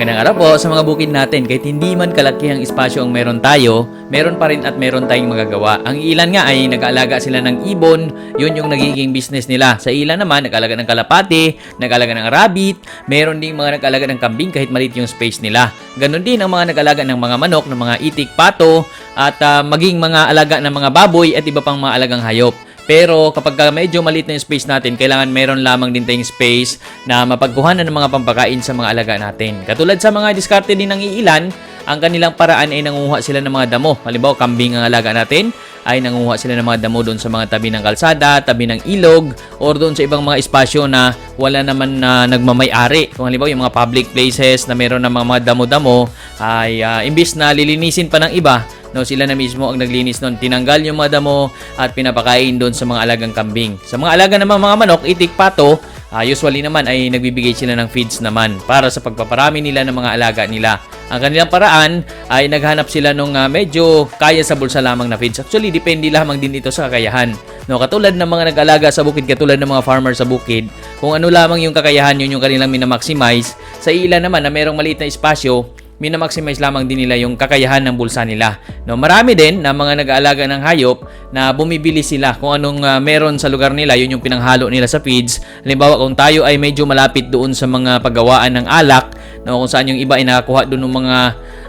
Magandang araw po sa mga bukid natin. Kahit hindi man kalaki ang espasyo ang meron tayo, meron pa rin at meron tayong magagawa. Ang ilan nga ay nag-aalaga sila ng ibon, yun yung nagiging business nila. Sa ilan naman, nag-aalaga ng kalapate, nag-aalaga ng rabbit, meron ding mga nag-aalaga ng kambing kahit maliit yung space nila. Ganon din ang mga nag-aalaga ng mga manok, ng mga itik, pato, at ah, maging mga alaga ng mga baboy at iba pang mga alagang hayop. Pero kapag ka medyo maliit na yung space natin, kailangan meron lamang din tayong space na mapagkuhanan ng mga pampakain sa mga alaga natin. Katulad sa mga diskarte din ng iilan, ang kanilang paraan ay nangunguha sila ng mga damo. Halimbawa, kambing ang alaga natin, ay nangunguha sila ng mga damo doon sa mga tabi ng kalsada, tabi ng ilog, or doon sa ibang mga espasyo na wala naman na nagmamay-ari. Kung halimbawa yung mga public places na meron ng mga, damo-damo, ay ah, imbis na lilinisin pa ng iba, No, sila na mismo ang naglinis noon. Tinanggal yung mga damo at pinapakain doon sa mga alagang kambing. Sa mga alaga naman mga manok, itik pato, ah, usually naman ay nagbibigay sila ng feeds naman para sa pagpaparami nila ng mga alaga nila. Ang kanilang paraan ay naghanap sila nung ah, medyo kaya sa bulsa lamang na feeds. Actually, depende lamang din ito sa kakayahan. No, katulad ng mga nag-alaga sa bukid, katulad ng mga farmer sa bukid, kung ano lamang yung kakayahan yun yung kanilang minamaximize. Sa ilan naman na merong maliit na espasyo, minamaximize lamang din nila yung kakayahan ng bulsa nila. No, marami din na mga nag-aalaga ng hayop na bumibili sila kung anong ah, meron sa lugar nila, yun yung pinanghalo nila sa feeds. Halimbawa, kung tayo ay medyo malapit doon sa mga paggawaan ng alak, no, kung saan yung iba ay nakakuha doon ng mga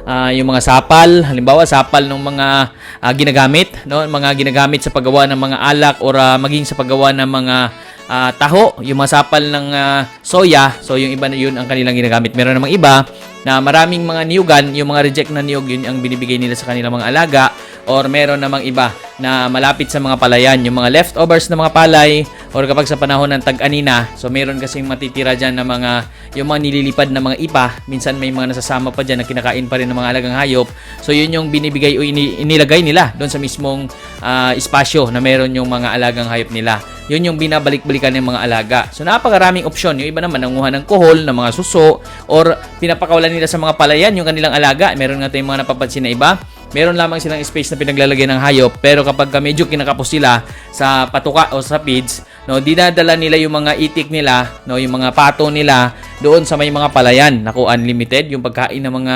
ah, yung mga sapal, halimbawa sapal ng mga ah, ginagamit, no, mga ginagamit sa paggawa ng mga alak or ah, maging sa paggawa ng mga ah, taho, yung mga sapal ng ah, soya. So yung iba na yun ang kanilang ginagamit. Meron namang iba na maraming mga niyugan, yung mga reject na niyog, yun ang binibigay nila sa kanilang mga alaga or meron namang iba na malapit sa mga palayan, yung mga leftovers na mga palay or kapag sa panahon ng tag-anina, so meron kasing matitira dyan na mga yung mga nililipad na mga ipa, minsan may mga nasasama pa dyan na kinakain pa rin ng mga alagang hayop. So yun yung binibigay o ini- inilagay nila doon sa mismong ah, espasyo na meron yung mga alagang hayop nila. Yun yung binabalik-balikan ng mga alaga. So napakaraming opsyon. Yung iba naman nanguha ng kohol, ng mga suso, or pinapakawalan nila sa mga palayan yung kanilang alaga. Meron nga tayong mga napapansin na iba. Meron lamang silang space na pinaglalagay ng hayop pero kapag ka medyo kinakapos sila sa patuka o sa feeds, no, dinadala nila yung mga itik nila, no, yung mga pato nila doon sa may mga palayan. Naku, unlimited yung pagkain ng mga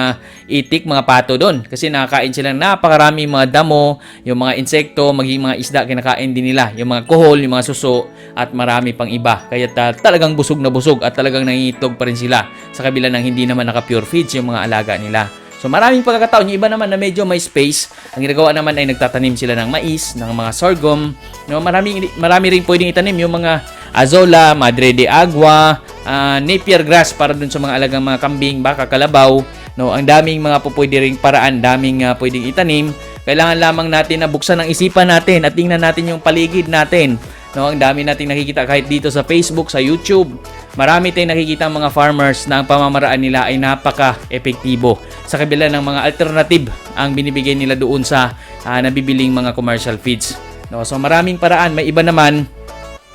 itik, mga pato doon. Kasi nakakain sila ng napakarami mga damo, yung mga insekto, maging mga isda kinakain din nila, yung mga kohol, yung mga suso at marami pang iba. Kaya ta- talagang busog na busog at talagang nangingitlog pa rin sila sa kabila ng hindi naman naka-pure feeds yung mga alaga nila. So maraming pagkakataon, yung iba naman na medyo may space, ang ginagawa naman ay nagtatanim sila ng mais, ng mga sorghum. No, marami, marami rin pwedeng itanim yung mga azola, madre de agua, ah, napier grass para dun sa mga alagang mga kambing, baka, kalabaw. No, ang daming mga po pwede ring paraan, daming ah, pwedeng itanim. Kailangan lamang natin na buksan ang isipan natin at tingnan natin yung paligid natin. No, ang dami nating nakikita kahit dito sa Facebook, sa YouTube. Marami tayong nakikita mga farmers na ang pamamaraan nila ay napaka-epektibo. Sa kabila ng mga alternative ang binibigay nila doon sa ah, nabibiling mga commercial feeds. No, so maraming paraan. May iba naman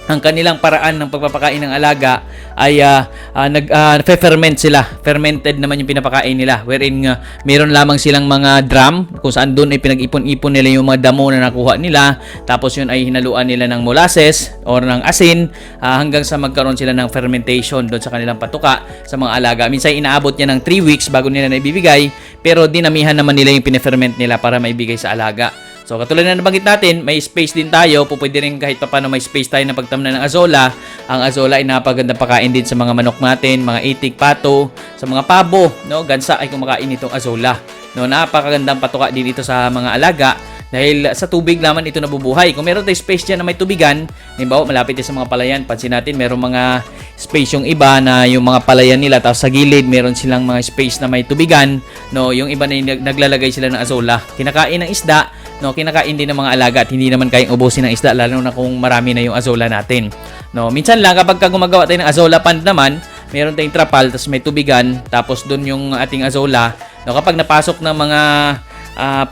ang kanilang paraan ng pagpapakain ng alaga ay uh, nag ah, ferment sila. Fermented naman yung pinapakain nila wherein uh, meron lamang silang mga drum kung saan doon ay pinag-ipon-ipon nila yung mga damo na nakuha nila tapos yun ay hinaluan nila ng molasses or ng asin ah, hanggang sa magkaroon sila ng fermentation doon sa kanilang patuka sa mga alaga. Minsan inaabot niya ng 3 weeks bago nila naibibigay pero dinamihan naman nila yung pineferment nila para maibigay sa alaga. So katulad na nabanggit natin, may space din tayo. Pupwede rin kahit paano may space tayo na pagtamnan ng azola. Ang azola ay napagandang pakain din sa mga manok natin, mga itik, pato, sa mga pabo, no? Gansa ay kumakain itong azola. No, napakagandang patuka din ito sa mga alaga dahil sa tubig naman ito nabubuhay. Kung meron tayo space dyan na may tubigan, halimbawa malapit din sa mga palayan, pansin natin meron mga space yung iba na yung mga palayan nila tapos sa gilid meron silang mga space na may tubigan, no, yung iba na naglalagay sila ng azola. Kinakain ng isda, no, kinakain din ng mga alaga at hindi naman kayang ubusin ng isda lalo na kung marami na yung azola natin. No, minsan lang kapag ka gumagawa tayo ng azola pond naman, meron tayong trapal tapos may tubigan tapos doon yung ating azola. No, kapag napasok ng mga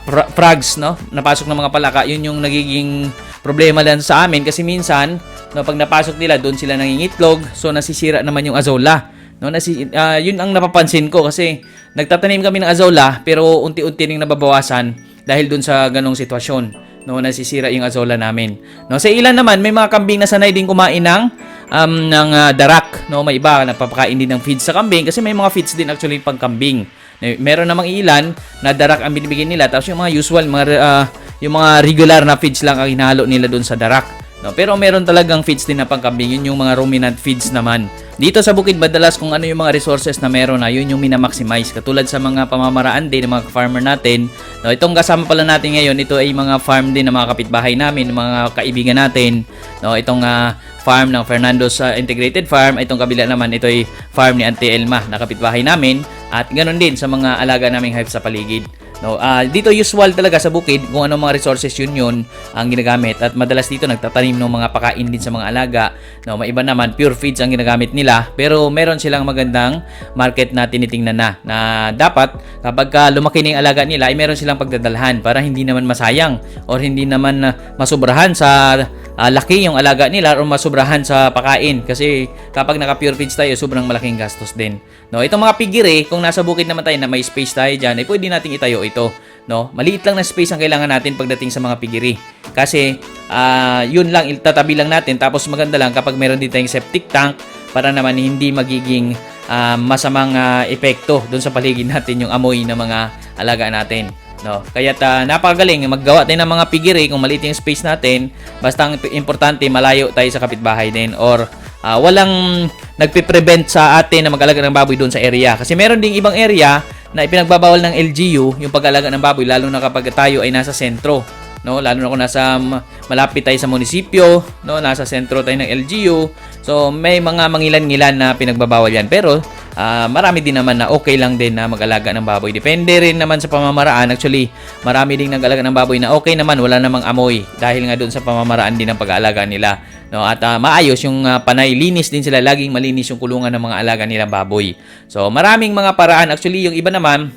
fra- frogs, no? Napasok ng mga palaka, yun yung nagiging problema lang sa amin kasi minsan, no, pag napasok nila, doon sila nangingitlog, so nasisira naman yung azola. No, nasi, ah, yun ang napapansin ko kasi nagtatanim kami ng azola pero unti-unti ring nababawasan dahil doon sa ganong sitwasyon. No, nasisira yung azola namin. No, sa ilan naman may mga kambing na sanay din kumain ng um, ng ah, darak. No? May iba nagpapakain din ng feeds sa kambing kasi may mga feeds din actually pang kambing. Meron namang ilan na darak ang binibigyan nila tapos yung mga usual, mga, ah, yung mga regular na feeds lang ang hinalo nila doon sa darak. No, pero meron talagang feeds din na pangkambing, yun yung mga ruminant feeds naman. Dito sa bukid madalas kung ano yung mga resources na meron na, yun yung minamaximize. Katulad sa mga pamamaraan din ng mga farmer natin. No, itong kasama pala natin ngayon, ito ay mga farm din ng mga kapitbahay namin, mga kaibigan natin. No, itong ah, farm ng Fernando's ah, Integrated Farm, itong kabila naman, ito ay farm ni Auntie Elma na kapitbahay namin. At ganun din sa mga alaga naming hive sa paligid. No, ah dito usual talaga sa bukid kung ano mga resources yun yun ang ginagamit at madalas dito nagtatanim ng mga pakain din sa mga alaga. No, may iba naman pure feeds ang ginagamit nila pero meron silang magandang market na tinitingnan na na dapat kapag ka lumaki na yung alaga nila ay meron silang pagdadalhan para hindi naman masayang or hindi naman ah, masubrahan sa ah, laki yung alaga nila o masubrahan sa pakain kasi kapag naka pure feeds tayo sobrang malaking gastos din. No, itong mga pigiri kung nasa bukid naman tayo na may space tayo diyan, ay pwede nating itayo ito, no? Maliit lang na space ang kailangan natin pagdating sa mga pigiri. Kasi ah, yun lang itatabi lang natin tapos maganda lang kapag meron din tayong septic tank para naman hindi magiging ah, masamang ah, epekto doon sa paligid natin yung amoy ng mga alaga natin. No, kaya ta napakagaling maggawa tayo ng mga pigiri kung maliit yung space natin. Basta ang importante malayo tayo sa kapitbahay din or ah, walang nagpe-prevent sa atin na mag-alaga ng baboy doon sa area. Kasi meron ding ibang area na ipinagbabawal ng LGU yung pag-alaga ng baboy lalo na kapag tayo ay nasa sentro. No, lalo na kung nasa ma- malapit tayo sa munisipyo, no, nasa sentro tayo ng LGU. So may mga mangilan-ngilan na pinagbabawal yan. Pero ah, marami din naman na okay lang din na mag-alaga ng baboy. Depende rin naman sa pamamaraan. Actually, marami ding nag-alaga ng baboy na okay naman, wala namang amoy dahil nga doon sa pamamaraan din ng pag-aalaga nila. No, at ah, maayos yung ah, panay linis din sila, laging malinis yung kulungan ng mga alaga nilang baboy. So, maraming mga paraan. Actually, yung iba naman,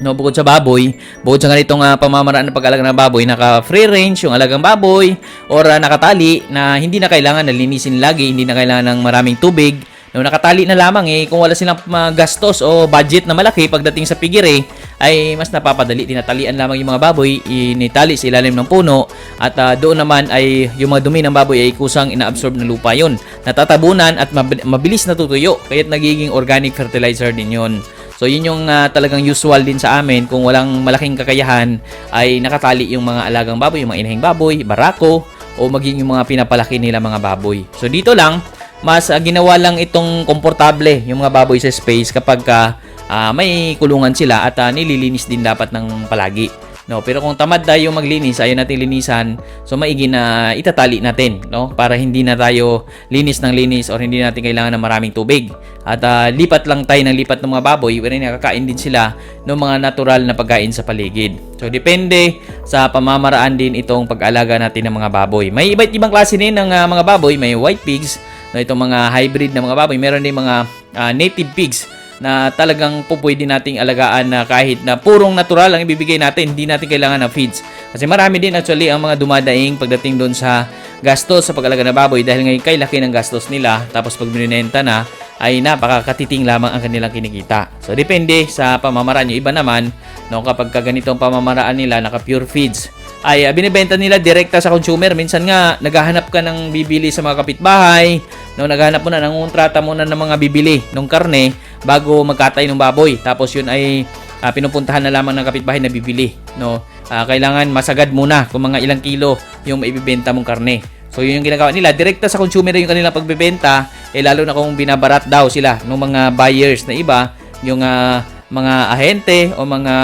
No, bukod sa baboy, bukod sa ganitong uh, pamamaraan ng pag-alaga ng baboy, naka free range yung alagang baboy or ah, nakatali na hindi na kailangan na linisin lagi, hindi na kailangan ng maraming tubig. No, nakatali na lamang eh kung wala silang mga gastos o budget na malaki pagdating sa pigiri ay mas napapadali. Tinatalian lamang yung mga baboy initali sa ilalim ng puno at ah, doon naman ay yung mga dumi ng baboy ay kusang inaabsorb ng lupa yon natatabunan at mab- mabilis natutuyo kaya't nagiging organic fertilizer din yon So yun yung ah, talagang usual din sa amin. Kung walang malaking kakayahan ay nakatali yung mga alagang baboy, yung mga inahing baboy, barako o maging yung mga pinapalaki nila mga baboy. So dito lang mas ah, ginawa lang itong komportable yung mga baboy sa space kapag ka, ah, may kulungan sila at ah, nililinis din dapat ng palagi. No, pero kung tamad tayo maglinis, ayaw natin linisan, so maigi na itatali natin, no? Para hindi na tayo linis ng linis or hindi natin kailangan ng maraming tubig. At ah, lipat lang tayo ng lipat ng mga baboy, pero nakakain din sila ng mga natural na pagkain sa paligid. So depende sa pamamaraan din itong pag-alaga natin ng mga baboy. May iba't ibang klase din ng ah, mga baboy, may white pigs, no, itong mga hybrid na mga baboy, meron din mga ah, native pigs na talagang po pwede nating alagaan na kahit na purong natural ang ibibigay natin, hindi natin kailangan ng feeds. Kasi marami din actually ang mga dumadaing pagdating doon sa gastos sa pag-alaga ng baboy dahil ngayon kay laki ng gastos nila tapos pag binenta na ay napakakatiting lamang ang kanilang kinikita. So depende sa pamamaraan yung iba naman no kapag ka ganitong pamamaraan nila naka pure feeds ay ah, binibenta nila direkta sa consumer. Minsan nga naghahanap ka ng bibili sa mga kapitbahay, no naghahanap mo na nangungontrata mo na ng mga bibili ng karne bago magkatay ng baboy. Tapos yun ay ah, pinupuntahan na lamang ng kapitbahay na bibili, no. Ah, kailangan masagad muna kung mga ilang kilo yung maibibenta mong karne. So yun yung ginagawa nila, direkta sa consumer yung kanilang pagbebenta, eh lalo na kung binabarat daw sila ng mga buyers na iba, yung ah, mga ahente o mga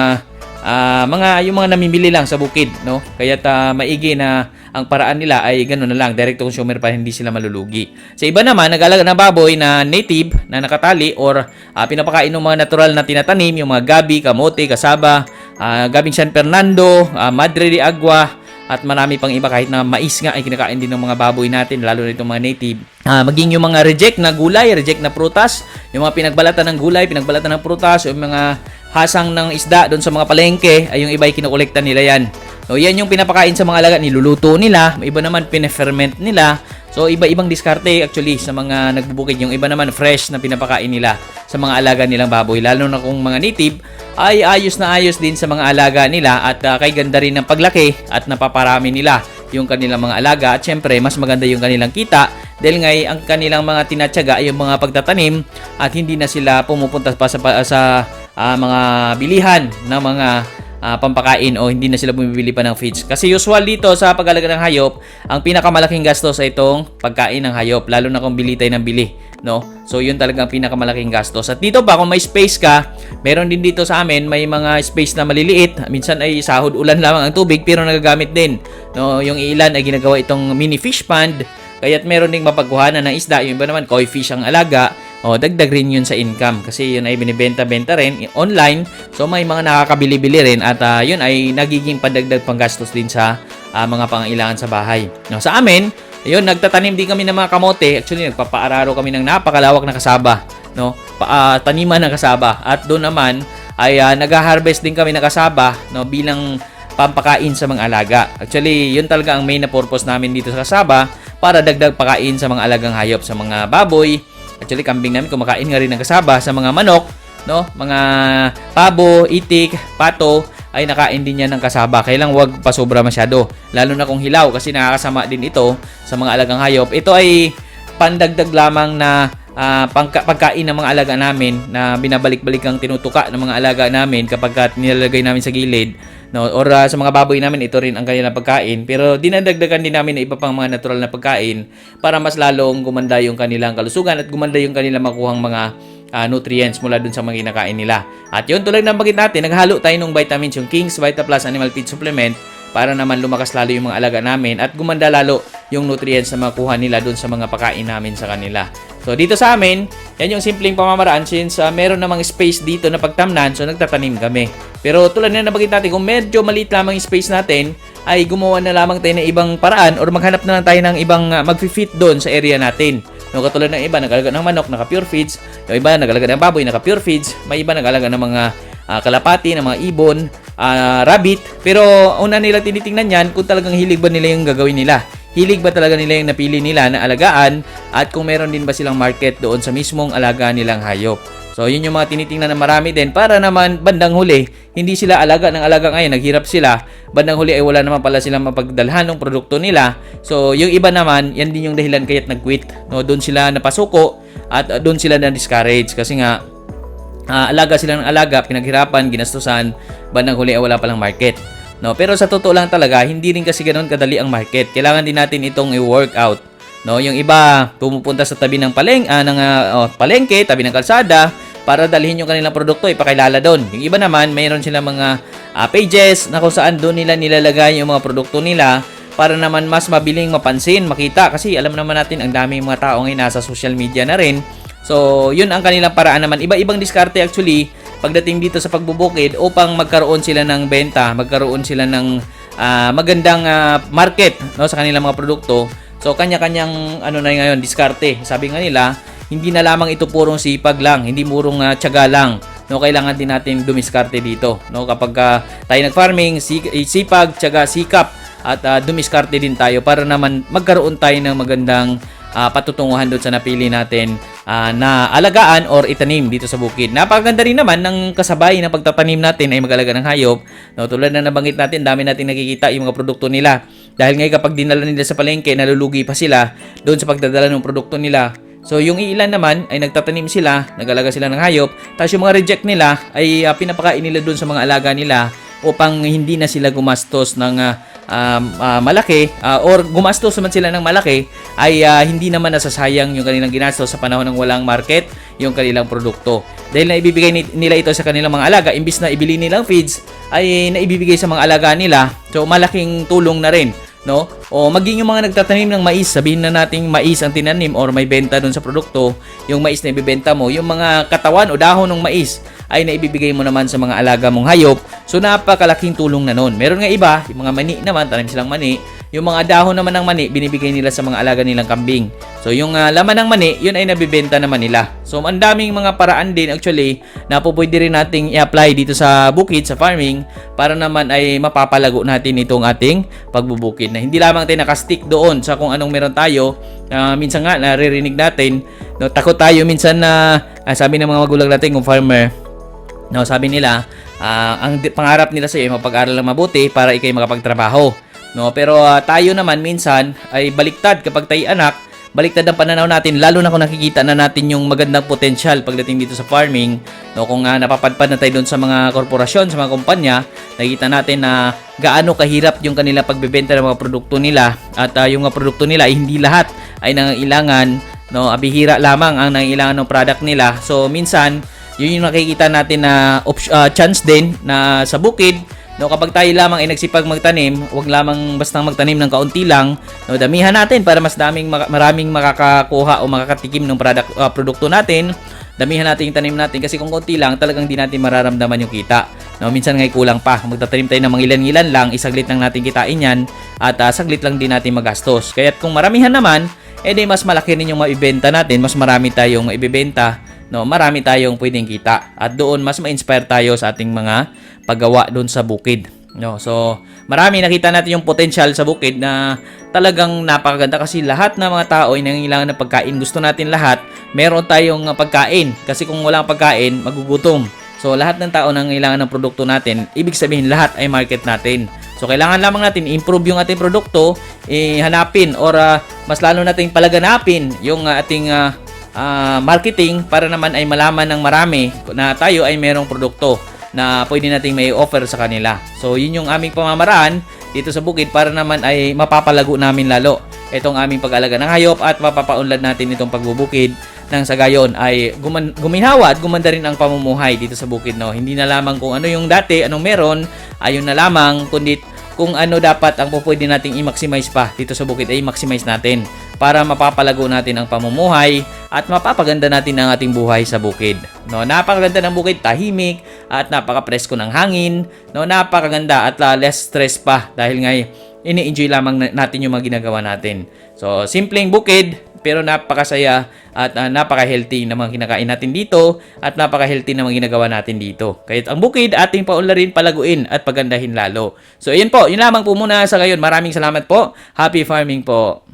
ah, mga yung mga namimili lang sa bukid, no? Kaya ta maigi na ang paraan nila ay gano'n na lang, direct to consumer para hindi sila malulugi. Sa iba naman, nag-alaga ng baboy na native, na nakatali, or ah, pinapakain ng mga natural na tinatanim, yung mga gabi, kamote, kasaba, ah, gabing San Fernando, ah, Madre de Agua, at marami pang iba kahit na mais nga ay kinakain din ng mga baboy natin, lalo na itong mga native. Ah, maging yung mga reject na gulay, reject na prutas, yung mga pinagbalatan ng gulay, pinagbalatan ng prutas, yung mga hasang ng isda doon sa mga palengke, ay yung iba ay kinukolekta nila yan. So, yan yung pinapakain sa mga alaga, niluluto nila, iba naman pine-ferment nila. So, iba-ibang diskarte actually sa mga nagbubukid. Yung iba naman fresh na pinapakain nila sa mga alaga nilang baboy. Lalo na kung mga native, ay ayos na ayos din sa mga alaga nila at ah, kay ganda rin ng paglaki at napaparami nila yung kanilang mga alaga at syempre mas maganda yung kanilang kita dahil nga ang kanilang mga tinatyaga ay yung mga pagtatanim at hindi na sila pumupunta pa sa, sa ah, mga bilihan ng mga ah, pampakain o hindi na sila bumibili pa ng feeds. Kasi usual dito sa pag-alaga ng hayop, ang pinakamalaking gastos ay itong pagkain ng hayop, lalo na kung bili tayo ng bili. No? So yun talaga ang pinakamalaking gastos. At dito pa, kung may space ka, meron din dito sa amin, may mga space na maliliit. Minsan ay sahod ulan lamang ang tubig, pero nagagamit din. No? Yung ilan ay ginagawa itong mini fish pond, kaya't meron ding mapagkuhanan ng isda. Yung iba naman, koi fish ang alaga. O, dagdag rin yun sa income kasi yun ay binibenta-benta rin online. So, may mga nakakabili-bili rin at ah, yun ay nagiging pandagdag panggastos din sa ah, mga pangailangan sa bahay. No, sa amin, yun, nagtatanim din kami ng mga kamote. Actually, nagpapaararo kami ng napakalawak na kasaba. No? Pa, ah, taniman ng kasaba. At doon naman, ay ah, nag-harvest din kami ng kasaba no, bilang pampakain sa mga alaga. Actually, yun talaga ang main na purpose namin dito sa kasaba para dagdag pakain sa mga alagang hayop, sa mga baboy. Actually, kambing namin kumakain nga rin ng kasaba sa mga manok, no? Mga pabo, itik, pato ay nakain din yan ng kasaba. Kailang wag pasobra masyado. Lalo na kung hilaw kasi nakakasama din ito sa mga alagang hayop. Ito ay pandagdag lamang na ah, pangka- pagkain ng mga alaga namin na binabalik-balik ang tinutuka ng mga alaga namin kapag ka nilalagay namin sa gilid no or ah, sa mga baboy namin ito rin ang kanilang pagkain pero dinadagdagan din namin ng iba pang mga natural na pagkain para mas lalong gumanda yung kanilang kalusugan at gumanda yung kanilang makuhang mga ah, nutrients mula dun sa mga kinakain nila. At yun, tulad ng bagit natin, naghalo tayo ng vitamins, yung King's Vita Plus Animal Feed Supplement para naman lumakas lalo yung mga alaga namin at gumanda lalo yung nutrients na makuha nila dun sa mga pagkain namin sa kanila. So dito sa amin, yan yung simpleng pamamaraan since ah, meron namang space dito na pagtamnan so nagtatanim kami. Pero tulad na nabagit natin, kung medyo maliit lamang yung space natin, ay gumawa na lamang tayo ng ibang paraan or maghanap na lang tayo ng ibang uh, mag-fit doon sa area natin. No, katulad ng iba, nagalaga ng manok, naka pure feeds. Yung iba, nagalaga ng baboy, naka pure feeds. May iba, nagalaga ng mga ah, kalapati, ng mga ibon, ah, rabbit. Pero una nila tinitingnan yan kung talagang hilig ba nila yung gagawin nila. Hilig ba talaga nila yung napili nila na alagaan at kung meron din ba silang market doon sa mismong alaga nilang hayop. So, yun yung mga tinitingnan na marami din para naman bandang huli, hindi sila alaga ng alaga ngayon, naghirap sila. Bandang huli ay wala naman pala silang mapagdalhan ng produkto nila. So, yung iba naman, yan din yung dahilan kaya't nag-quit. No, doon sila napasuko at uh, doon sila na-discourage kasi nga ah, alaga sila ng alaga, pinaghirapan, ginastusan, bandang huli ay wala palang market. No, pero sa totoo lang talaga, hindi rin kasi ganoon kadali ang market. Kailangan din natin itong i-work out. No, yung iba pumupunta sa tabi ng paleng, ah, ng ah, oh, palengke, tabi ng kalsada para dalhin yung kanilang produkto ipakilala doon. Yung iba naman, mayroon silang mga ah, pages na kung saan doon nila nilalagay yung mga produkto nila para naman mas mabiling mapansin, makita kasi alam naman natin ang daming mga tao ngayon nasa social media na rin. So, yun ang kanilang paraan naman. Iba-ibang diskarte actually pagdating dito sa pagbubukid upang magkaroon sila ng benta, magkaroon sila ng ah, magandang ah, market no sa kanilang mga produkto. So kanya-kanyang ano na ngayon diskarte. Sabi nga nila, hindi na lamang ito purong sipag lang, hindi murong ah, tiyaga lang. No, kailangan din natin dumiskarte dito. No, kapag ah, tayo nag-farming, eh, sipag, tiyaga, sikap at ah, dumiskarte din tayo para naman magkaroon tayo ng magandang ah, patutunguhan doon sa napili natin ah, na alagaan or itanim dito sa bukid. Napakaganda rin naman ng kasabay ng pagtatanim natin ay mag-alaga ng hayop. No, tulad na nabanggit natin, dami natin nakikita yung mga produkto nila. Dahil ngayon kapag dinala nila sa palengke, nalulugi pa sila doon sa pagdadala ng produkto nila. So yung ilan naman ay nagtatanim sila, nag-alaga sila ng hayop, tapos yung mga reject nila ay ah, pinapakain nila doon sa mga alaga nila upang hindi na sila gumastos ng um, ah, malaki ah, or gumastos naman sila ng malaki ay ah, hindi naman nasasayang yung kanilang ginastos sa panahon ng walang market yung kanilang produkto. Dahil na ibibigay ni- nila ito sa kanilang mga alaga, imbis na ibili nilang feeds, ay naibibigay sa mga alaga nila. So malaking tulong na rin no? O maging yung mga nagtatanim ng mais, sabihin na nating mais ang tinanim or may benta doon sa produkto, yung mais na ibebenta mo, yung mga katawan o dahon ng mais ay naibibigay mo naman sa mga alaga mong hayop. So napakalaking tulong na noon. Meron nga iba, yung mga mani naman, tanim silang mani, yung mga dahon naman ng mani, binibigay nila sa mga alaga nilang kambing. So yung ah, laman ng mani, yun ay nabibenta naman nila. So ang daming mga paraan din actually na po pwede rin nating i-apply dito sa bukid, sa farming, para naman ay mapapalago natin itong ating pagbubukid. Na hindi lamang tayo nakastick doon sa kung anong meron tayo. Ah, minsan nga naririnig natin, no, takot tayo minsan na ah, sabi ng mga magulang natin kung farmer, No, sabi nila, ah, ang pangarap nila sa iyo mapag-aral ng mabuti para ikay makapagtrabaho. No, pero ah, tayo naman minsan ay baliktad kapag tayo anak, baliktad ang pananaw natin lalo na kung nakikita na natin yung magandang potensyal pagdating dito sa farming. No kung uh, napapadpad na tayo doon sa mga korporasyon sa mga kumpanya nakikita natin na gaano kahirap yung kanila pagbebenta ng mga produkto nila. At uh, yung mga produkto nila ay hindi lahat ay nangailangan no abihira lamang ang nangailangan ng product nila. So minsan yun yung nakikita natin na uh, chance din na sa bukid No, kapag tayo lamang ay nagsipag magtanim, wag lamang basta magtanim ng kaunti lang, no, damihan natin para mas daming maraming makakakuha o makakatikim ng product, uh, produkto natin. Damihan natin yung tanim natin kasi kung kaunti lang, talagang di natin mararamdaman yung kita. No, minsan ngay kulang pa. Magtatanim tayo ng mga ilan-ilan lang, isaglit lang natin kitain yan at uh, saglit lang din natin magastos. Kaya kung maramihan naman, edi mas malaki rin yung maibenta natin, mas marami tayong maibebenta no, marami tayong pwedeng kita. At doon mas ma-inspire tayo sa ating mga paggawa doon sa bukid. No, so marami nakita natin yung potential sa bukid na talagang napakaganda kasi lahat ng mga tao ay nangangailangan ng pagkain. Gusto natin lahat, meron tayong pagkain kasi kung walang pagkain, magugutom. So lahat ng tao nangangailangan ng produkto natin, ibig sabihin lahat ay market natin. So kailangan lamang natin improve yung ating produkto, eh, or uh, mas lalo nating palaganapin yung uh, ating uh, uh, marketing para naman ay malaman ng marami na tayo ay merong produkto na pwede nating may offer sa kanila. So yun yung aming pamamaraan dito sa bukid para naman ay mapapalago namin lalo itong aming pag-alaga ng hayop at mapapaunlad natin itong pagbubukid nang sa gayon ay guman, guminhawa at gumanda rin ang pamumuhay dito sa bukid no. Hindi na lamang kung ano yung dati, anong meron, ayun na lamang kundi kung ano dapat ang pwede nating i-maximize pa dito sa bukid ay i-maximize natin para mapapalago natin ang pamumuhay at mapapaganda natin ang ating buhay sa bukid. No, napakaganda ng bukid, tahimik at napaka-presko ng hangin. No, napakaganda at uh, less stress pa dahil nga ini-enjoy lamang na- natin yung mga ginagawa natin. So, simpleng bukid pero napakasaya at uh, napaka-healthy ng mga kinakain natin dito at napaka-healthy ng mga ginagawa natin dito. Kahit ang bukid ating paunlarin, palaguin at pagandahin lalo. So, ayun po, yun lamang po muna sa ngayon. Maraming salamat po. Happy farming po.